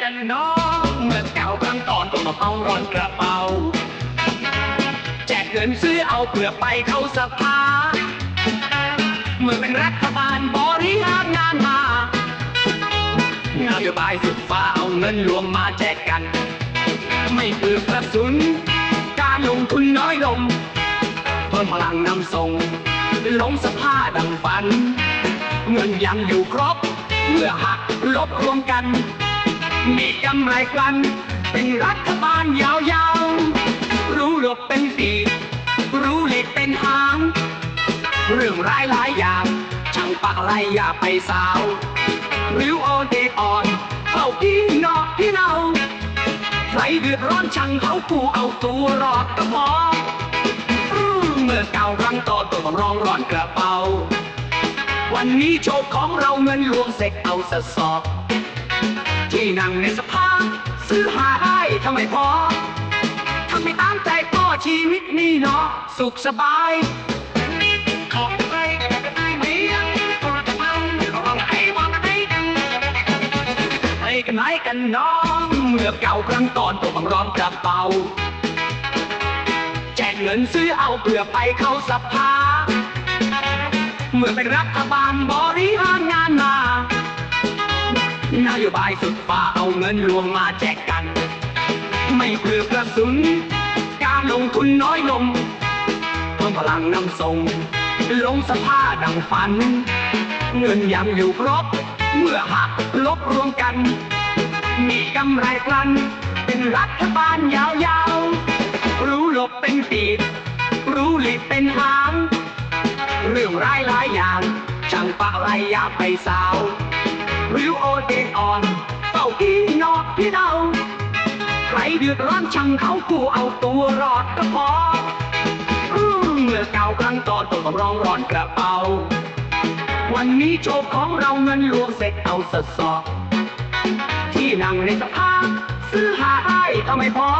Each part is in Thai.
กันน้องเมื่อเก่าครั้งตอนต้องมาเป่าร้อนกระเป๋าแจกเงินซื้อเอาเพื่อไปเข้าสภาเมื่อเป็นรัฐบาลบริหารงานมานโยบายสุดฟ้าเอาเงินรวมมาแจกกัน ไม่คือกระสุน การลงทุนน้อยลงเพิ่มพลังนำส่งลงสภาดังฝัน เงินยังอยู่ครบ เมื่อหักลบรวมกัน มีกำไรกัน เป็นรัฐบาลยาวๆ รู้หลบเป็นปีรู้หลีกเป็นหาง เรื่องร้ายหลายอย่างช่างปากไรอย่าไปสาวริ้วโอเดตอ่อนเข้าพี่นอกพี่เนาใครเดือดร้อนช่างเขากูเอาตัวรอดก็พออื้อเมื่อเก่ารั้งต่อตัวรองร้อนกระเป๋า วันนี้โชคของเราเงินหลวงเสกเอาสะสอบ ที่นั่งในสภา ซื้อหาได้ทำไมพอทำไม่ตามใจพ่อชีวิตนี่เนาะสุขสบายขอบใจเมียตัวจะเมาของไอ้บอกไอ้ไอ้กันไหนกันน้องเมื่อเก่าครั้งตอนตัวบังร้อนกระเป๋าแจกเงินซื้อเอาเพื่อไปเข้าสภา เมื่อเป็นรัฐบาลบริหารงานมา นโยบายสุดฟ้าเอาเงินรวมมาแจกกัน ไม่เพื่อกระสุน การลงทุนน้อยลง เพิ่มพลังนำส่ง ลงสภาดังฝัน เงินยังอยู่ครบ เมื่อหักลบรวมกัน มีกำไรกลัน เป็นรัฐบาลยาวๆ รู้หลบเป็นปีกรู้หลีกเป็นหาง เรื่องร้ายหลายอย่าง ช่างปากไรยาไปสาว ริ้วโอเดนอ่อนเฝ้าพี่นอกพี่เดาใครเดือดร้อนช่างเขากูเอาตัวรอดก็พออเมื่อเก่าครั้งต่อตัวร้องร้อนกระเป๋า วันนี้โชคของเราเงินหลวงเสร็จเอาสดสอบที่นั่งในสภาซื้อหาได้ทำไมพอ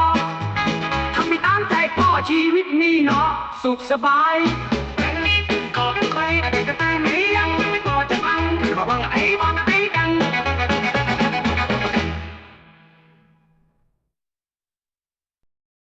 ทำไม่ตามใจพ่อชีวิตนี่เนาะสุขสบาย